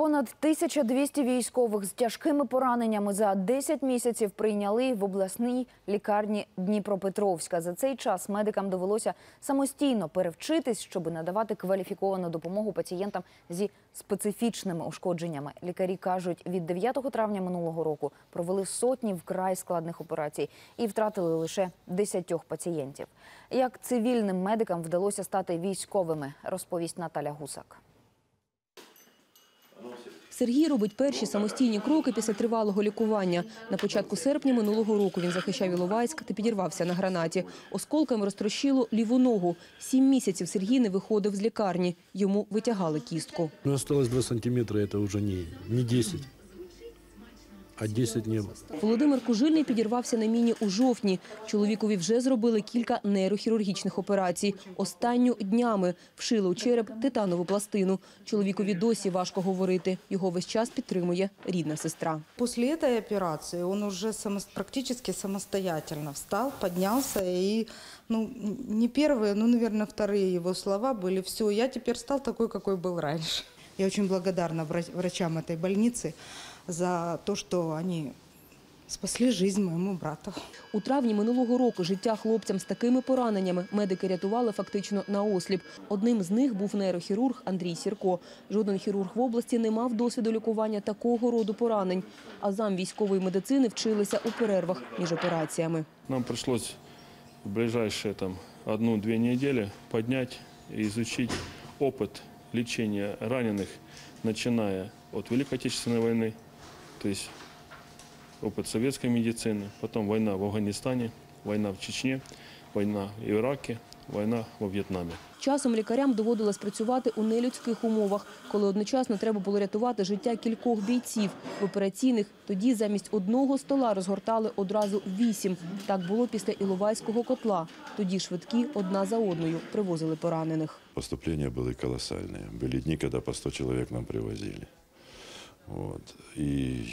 Понад 1200 військових з тяжкими пораненнями за 10 місяців прийняли в обласній лікарні Дніпропетровська. За цей час медикам довелося самостійно перевчитись, щоб надавати кваліфіковану допомогу пацієнтам зі специфічними ушкодженнями. Лікарі кажуть, від 9 травня минулого року провели сотні вкрай складних операцій і втратили лише 10 пацієнтів. Як цивільним медикам вдалося стати військовими, розповість Наталя Гусак. Сергій робить перші самостійні кроки після тривалого лікування. На початку серпня минулого року він захищав Іловайськ та підірвався на гранаті. Осколками розтрощило ліву ногу. Сім місяців Сергій не виходив з лікарні. Йому витягали кістку. Ну, осталось 2 сантиметри, це вже не, не 10, а 10 не было. Володимир Кужильний підірвався на міні у жовтні. Чоловікові вже зробили кілька нейрохірургічних операцій. Останню днями вшили у череп титанову пластину. Чоловікові досі важко говорити. Його весь час підтримує рідна сестра. После этой операции он уже само- практически самостоятельно встал, поднялся и, ну, не первые, ну, наверное, вторые его слова были «все, я теперь стал такой, какой был раньше». Я очень благодарна врач- врачам этой больницы за то, что они спасли жизнь моему брату. У травні минулого року життя хлопцям з такими пораненнями медики рятували фактично на осліп. Одним з них був нейрохірург Андрій Сірко. Жоден хірург в області не мав досвіду лікування такого роду поранень. А зам військової медицини вчилися у перервах між операціями. Нам пришлось в ближайшие там одну-две недели поднять и изучить опыт лечения раненых, начиная от Великой Отечественной войны, то есть опыт советской медицины, потом война в Афганистане, война в Чечне, война в Ираке, война во Вьетнаме. Часом лікарям доводилось працювати у нелюдських умовах, коли одночасно треба було рятувати життя кількох бійців. В операційних тоді замість одного стола розгортали одразу вісім. Так було після Іловайського котла. Тоді швидкі одна за одною привозили поранених. Поступления были колоссальные. Были дни, когда по 100 человек нам привозили. Вот. И,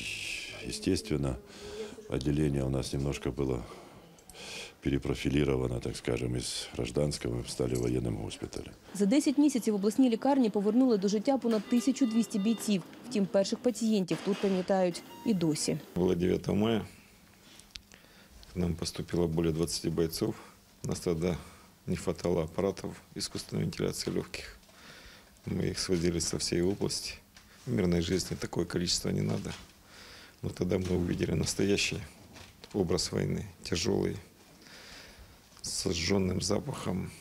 естественно, отделение у нас немножко было перепрофилировано, так скажем, из гражданского стали военным госпиталем. За 10 місяців обласні лікарні повернули до життя понад 1200 бійців. Втім, перших пацієнтів тут пам'ятають і досі. Было 9 мая. К нам поступило более 20 бойцов. У нас тогда не хватало аппаратов искусственной вентиляции легких. Мы их свозили со всей области. В мирной жизни такое количество не надо. Но тогда мы увидели настоящий образ войны. Тяжелый, с сжженным запахом,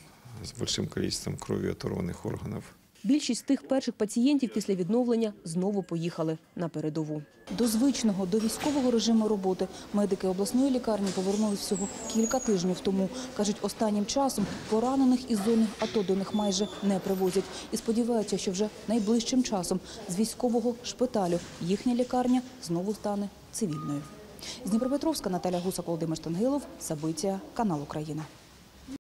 с большим количеством крови оторванных органов. Більшість тих перших пацієнтів після відновлення знову поїхали на передову. До звичного, до військового режиму роботи медики обласної лікарні повернулись всього кілька тижнів тому. Кажуть, останнім часом поранених із зони АТО до них майже не привозять. І сподіваються, що вже найближчим часом з військового шпиталю їхня лікарня знову стане цивільною. З Дніпропетровська Наталя Гусак, Володимир Штангилов, Забиття, канал Україна.